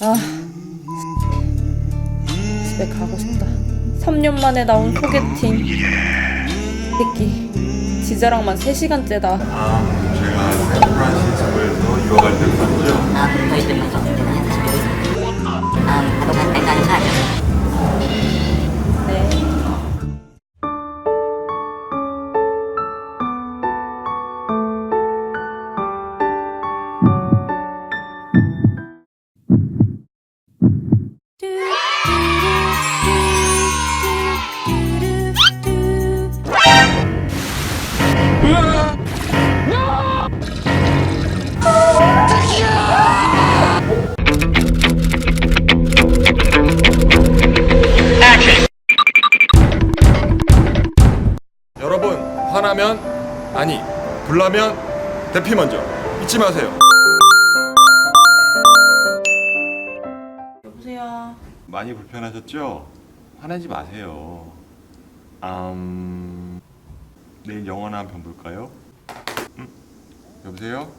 아 집에 가고 싶다. 3년 만에 나온 소개팅. 새끼. 지자랑만 3시간째다 여러분, 화나면 아니, 불나면 대피 먼저. 잊지 마세요. 여보세요 많이 불편하셨죠? 화내지 마세요. 음, 내일 영화나 한 편 볼까요? 음? 여보세요?